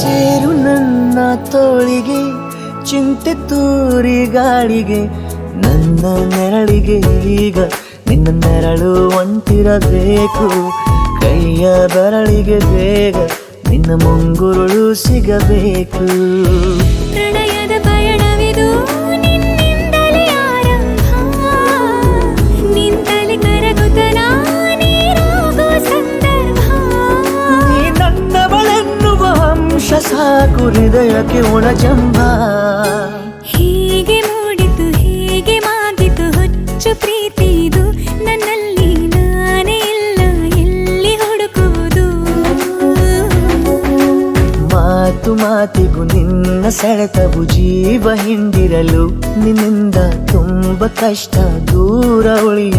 ಸೇರು ನನ್ನ ತೋಳಿಗೆ, ಚಿಂತೆ ತೂರಿ ಗಾಳಿಗೆ, ನನ್ನ ನೆರಳಿಗೆ ಈಗ ನಿನ್ನ ನೆರಳು ಒಂಟಿರಬೇಕು. ಕೈಯ ಬೆರಳಿಗೆ ಬೇಗ ನಿನ್ನ ಮುಂಗುರುಳು ಸಿಗಬೇಕು. ಸಾಕು ಹೃದಯಕ್ಕೆ ಒಣಜಂಬ. ಹೀಗೆ ಮೂಡಿತು ಹೀಗೆ ಮಾಗಿತು ಹುಚ್ಚು ಪ್ರೀತಿದು ನನ್ನಲ್ಲಿ ನಾನೇ ಇಲ್ಲ ಎಲ್ಲಿ ಹುಡುಕುವುದು? ಮಾತು ಮಾತಿಗೂ ನಿನ್ನ ಸೆಳೆತವು ಜೀವ ಹಿಂದಿರಲು ನಿನ್ನಿಂದ ತುಂಬ ಕಷ್ಟ ದೂರ ಉಳಿಯುವುದು.